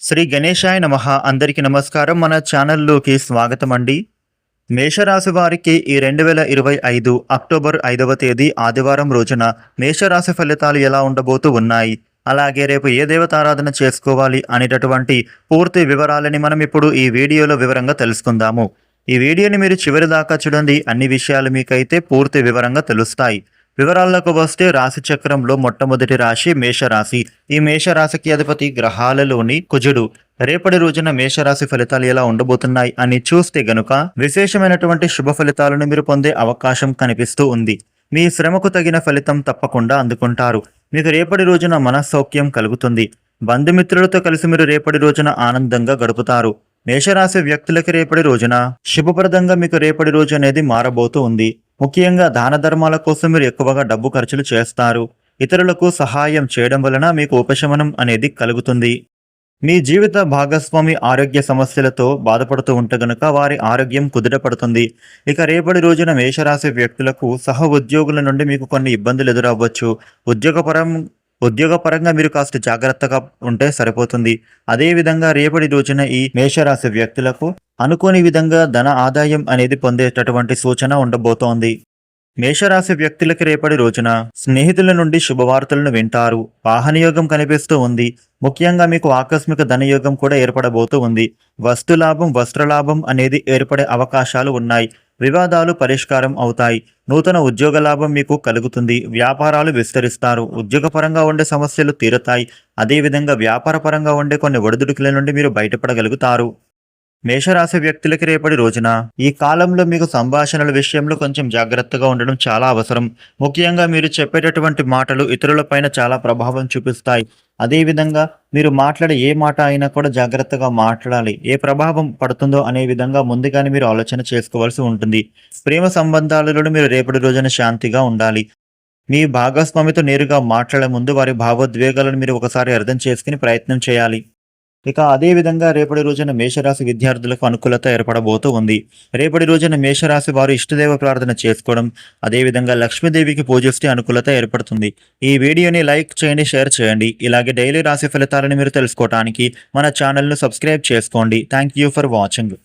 శ్రీ గణేశాయ నమ. అందరికీ నమస్కారం. మన ఛానల్లోకి స్వాగతం అండి. మేషరాశి వారికి ఈ రెండు వేల ఇరవై ఐదు అక్టోబర్ ఐదవ తేదీ ఆదివారం రోజున మేషరాశి ఫలితాలు ఎలా ఉండబోతూ ఉన్నాయి? అలాగే రేపు ఏ దేవతారాధన చేసుకోవాలి అనేటటువంటి పూర్తి వివరాలని మనం ఇప్పుడు ఈ వీడియోలో వివరంగా తెలుసుకుందాము. ఈ వీడియోని మీరు చివరి దాకా చూడండి. అన్ని విషయాలు మీకైతే పూర్తి వివరంగా తెలుస్తాయి. వివరాల్లోకి వస్తే రాశి చక్రంలో మొట్టమొదటి రాశి మేషరాశి. ఈ మేషరాశికి అధిపతి గ్రహాలలోని కుజుడు. రేపటి రోజున మేషరాశి ఫలితాలు ఎలా ఉండబోతున్నాయి అని చూస్తే గనుక విశేషమైనటువంటి శుభ ఫలితాలను మీరు పొందే అవకాశం కనిపిస్తూ ఉంది. మీ శ్రమకు తగిన ఫలితం తప్పకుండా అందుకుంటారు. మీకు రేపటి రోజున మనస్సౌక్యం కలుగుతుంది. బంధుమిత్రులతో కలిసి మీరు రేపటి రోజున ఆనందంగా గడుపుతారు. మేషరాశి వ్యక్తులకి రేపటి రోజున శుభప్రదంగా మీకు రేపటి రోజు అనేది మారబోతూ ఉంది. ముఖ్యంగా దాన ధర్మాల కోసం మీరు ఎక్కువగా డబ్బు ఖర్చులు చేస్తారు. ఇతరులకు సహాయం చేయడం వలన మీకు ఉపశమనం అనేది కలుగుతుంది. మీ జీవిత భాగస్వామి ఆరోగ్య సమస్యలతో బాధపడుతూ ఉంటే గనుక వారి ఆరోగ్యం కుదుటపడుతుంది. ఇక రేపటి రోజున మేషరాశి వ్యక్తులకు సహ ఉద్యోగుల నుండి మీకు కొన్ని ఇబ్బందులు ఎదురవ్వచ్చు. ఉద్యోగపరం ఉద్యోగపరంగా మీరు కాస్త జాగ్రత్తగా ఉంటే సరిపోతుంది. అదేవిధంగా రేపటి రోజున ఈ మేషరాశి వ్యక్తులకు అనుకోని విధంగా ధన ఆదాయం అనేది పొందేటటువంటి సూచన ఉండబోతోంది. మేషరాశి వ్యక్తులకి రేపటి రోజున స్నేహితుల నుండి శుభవార్తలను వింటారు. వాహనయోగం కనిపిస్తూ ఉంది. ముఖ్యంగా మీకు ఆకస్మిక ధనయోగం కూడా ఏర్పడబోతూ ఉంది. వస్తులాభం వస్త్రలాభం అనేది ఏర్పడే అవకాశాలు ఉన్నాయి. వివాదాలు పరిష్కారం అవుతాయి. నూతన ఉద్యోగ లాభం మీకు కలుగుతుంది. వ్యాపారాలు విస్తరిస్తారు. ఉద్యోగపరంగా ఉండే సమస్యలు తీరుతాయి. అదేవిధంగా వ్యాపారపరంగా ఉండే కొన్ని ఒడిదుడుకుల నుండి మీరు బయటపడగలుగుతారు. మేషరాశి వ్యక్తులకి రేపటి రోజున ఈ కాలంలో మీకు సంభాషణల విషయంలో కొంచెం జాగ్రత్తగా ఉండడం చాలా అవసరం. ముఖ్యంగా మీరు చెప్పేటటువంటి మాటలు ఇతరులపైన చాలా ప్రభావం చూపిస్తాయి. అదేవిధంగా మీరు మాట్లాడే ఏ మాట అయినా కూడా జాగ్రత్తగా మాట్లాడాలి. ఏ ప్రభావం పడుతుందో అనే విధంగా ముందుగానే మీరు ఆలోచన చేసుకోవాల్సి ఉంటుంది. ప్రేమ సంబంధాలలో మీరు రేపటి రోజున శాంతిగా ఉండాలి. మీ భాగస్వామితో నేరుగా మాట్లాడే ముందు వారి భావోద్వేగాలను మీరు ఒకసారి అర్థం చేసుకుని ప్రయత్నం చేయాలి. ఇక అదే విధంగా రేపటి రోజున మేషరాశి విద్యార్థులకు అనుకూలత ఏర్పడబోతూ ఉంది. రేపటి రోజున మేషరాశి వారు ఇష్టదేవ ప్రార్థన చేసుకోవడం అదేవిధంగా లక్ష్మీదేవికి పూజిస్తే అనుకూలత ఏర్పడుతుంది. ఈ వీడియోని లైక్ చేయండి షేర్ చేయండి. ఇలాగే డైలీ రాశి ఫలితాలను మీరు తెలుసుకోవడానికి మన ఛానల్ను సబ్స్క్రైబ్ చేసుకోండి. Thank you for watching.